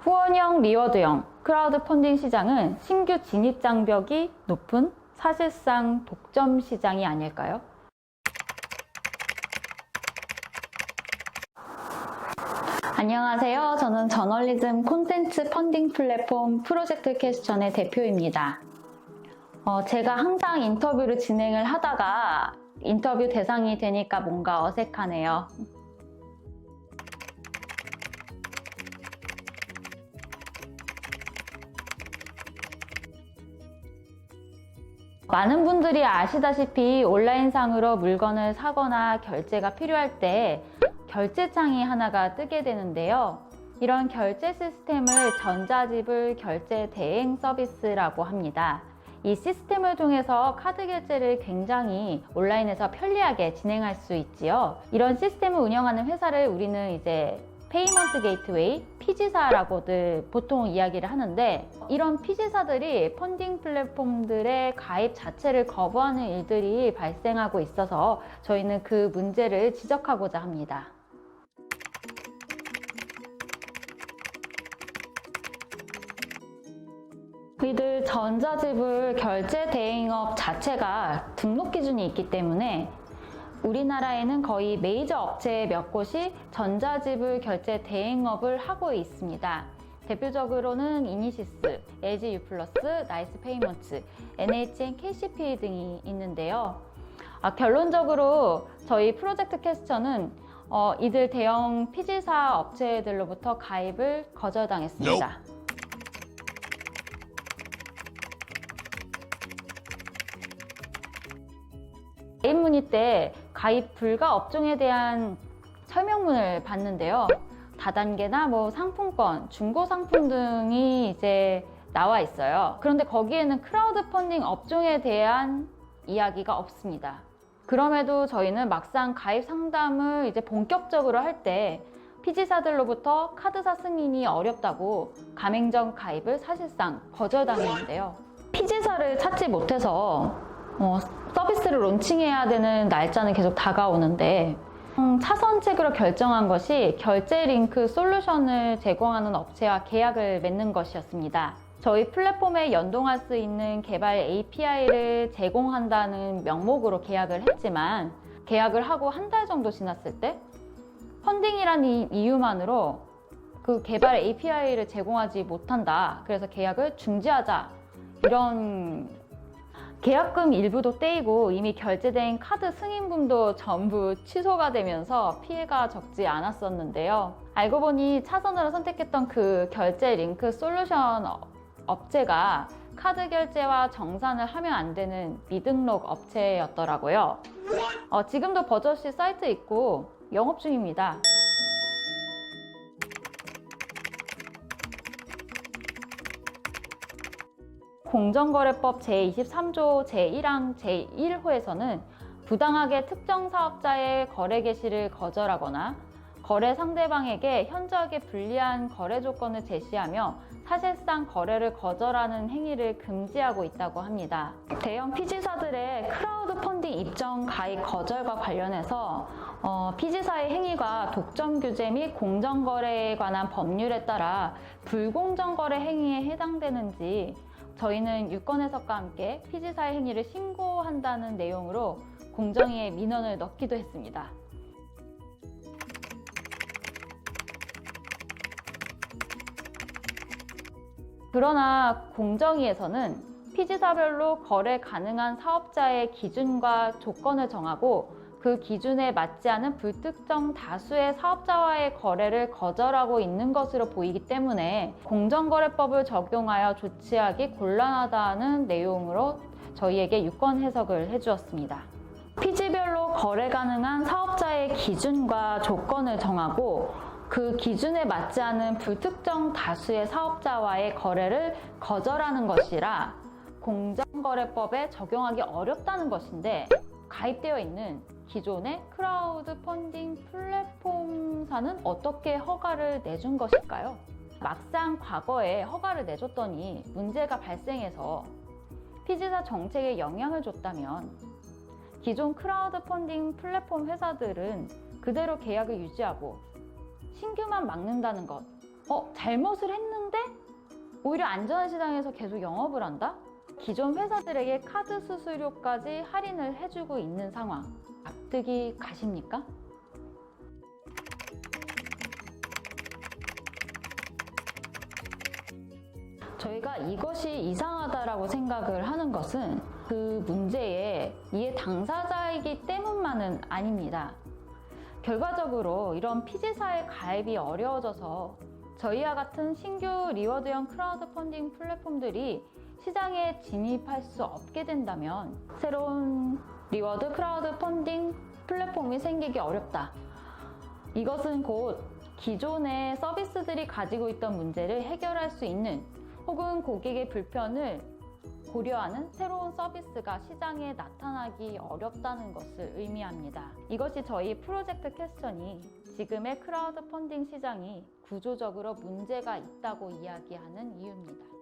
후원형 리워드형 크라우드 펀딩 시장은 신규 진입 장벽이 높은 사실상 독점 시장이 아닐까요? 안녕하세요. 저는 저널리즘 콘텐츠 펀딩 플랫폼 프로젝트 캐스천의 대표입니다. 어, 제가 항상 인터뷰를 진행을 하다가 인터뷰 대상이 되니까 뭔가 어색하네요. 많은 분들이 아시다시피 온라인상으로 물건을 사거나 결제가 필요할 때 결제창이 하나가 뜨게 되는데요. 이런 결제 시스템을 전자지불 결제 대행 서비스라고 합니다. 이 시스템을 통해서 카드 결제를 굉장히 온라인에서 편리하게 진행할 수 있지요. 이런 시스템을 운영하는 회사를 우리는 이제 페이먼트 게이트웨이, 피지사라고들 보통 이야기를 하는데 이런 피지사들이 펀딩 플랫폼들의 가입 자체를 거부하는 일들이 발생하고 있어서 저희는 그 문제를 지적하고자 합니다. 이들 전자지불 결제 대행업 자체가 등록 기준이 있기 때문에 우리나라에는 거의 메이저 업체 몇 곳이 전자지불 결제 대행업을 하고 있습니다. 대표적으로는 이니시스, LG 유플러스, 나이스 페이먼트, NHN KCP 등이 있는데요. 아, 결론적으로 저희 프로젝트 캐스터는 어, 이들 대형 피지사 업체들로부터 가입을 거절당했습니다. 가입 문의 때 가입 불가 업종에 대한 설명문을 봤는데요. 다단계나 뭐 상품권, 중고 상품 등이 이제 나와 있어요. 그런데 거기에는 크라우드 펀딩 업종에 대한 이야기가 없습니다. 그럼에도 저희는 막상 가입 상담을 이제 본격적으로 할 때 피지사들로부터 카드사 승인이 어렵다고 가맹점 가입을 사실상 거절당했는데요. 피지사를 찾지 못해서 어, 서비스를 론칭해야 되는 날짜는 계속 다가오는데 음, 차선책으로 결정한 것이 결제 링크 솔루션을 제공하는 업체와 계약을 맺는 것이었습니다. 저희 플랫폼에 연동할 수 있는 개발 API를 제공한다는 명목으로 계약을 했지만 계약을 하고 한 달 정도 지났을 때 펀딩이라는 이유만으로 그 개발 API를 제공하지 못한다. 그래서 계약을 중지하자. 이런 계약금 일부도 떼이고 이미 결제된 카드 승인분도 전부 취소가 되면서 피해가 적지 않았었는데요. 알고 보니 차선으로 선택했던 그 결제 링크 솔루션 업체가 카드 결제와 정산을 하면 안 되는 미등록 업체였더라고요. 어, 지금도 버젓이 사이트 있고 영업 중입니다. 공정거래법 제23조 제1항 제1호에서는 부당하게 특정 사업자의 거래 개시를 거절하거나 거래 상대방에게 현저하게 불리한 거래 조건을 제시하며 사실상 거래를 거절하는 행위를 금지하고 있다고 합니다. 대형 피지사들의 크라우드 펀딩 입점 가입 거절과 관련해서 어, 피지사의 행위가 독점 규제 및 공정거래에 관한 법률에 따라 불공정거래 행위에 해당되는지 저희는 유권 해석과 함께 피지사의 행위를 신고한다는 내용으로 공정위에 민원을 넣기도 했습니다. 그러나 공정위에서는 피지사별로 거래 가능한 사업자의 기준과 조건을 정하고 그 기준에 맞지 않은 불특정 다수의 사업자와의 거래를 거절하고 있는 것으로 보이기 때문에 공정거래법을 적용하여 조치하기 곤란하다는 내용으로 저희에게 유권 해석을 해주었습니다. 피지별로 거래 가능한 사업자의 기준과 조건을 정하고 그 기준에 맞지 않은 불특정 다수의 사업자와의 거래를 거절하는 것이라 공정거래법에 적용하기 어렵다는 것인데 가입되어 있는 기존의 크라우드 펀딩 플랫폼사는 어떻게 허가를 내준 것일까요? 막상 과거에 허가를 내줬더니 문제가 발생해서 피지사 정책에 영향을 줬다면 기존 크라우드 펀딩 플랫폼 회사들은 그대로 계약을 유지하고 신규만 막는다는 것 어, 잘못을 했는데 오히려 안전한 시장에서 계속 영업을 한다? 기존 회사들에게 카드 수수료까지 할인을 해주고 있는 상황. 납득이 가십니까? 저희가 이것이 이상하다라고 생각을 하는 것은 그 문제의 이해 당사자이기 때문만은 아닙니다. 결과적으로 이런 피지사의 가입이 어려워져서 저희와 같은 신규 리워드형 크라우드 펀딩 플랫폼들이 시장에 진입할 수 없게 된다면 새로운 리워드 크라우드 펀딩 플랫폼이 생기기 어렵다. 이것은 곧 기존의 서비스들이 가지고 있던 문제를 해결할 수 있는 혹은 고객의 불편을 고려하는 새로운 서비스가 시장에 나타나기 어렵다는 것을 의미합니다. 이것이 저희 프로젝트 퀘스천이 지금의 크라우드 펀딩 시장이 구조적으로 문제가 있다고 이야기하는 이유입니다.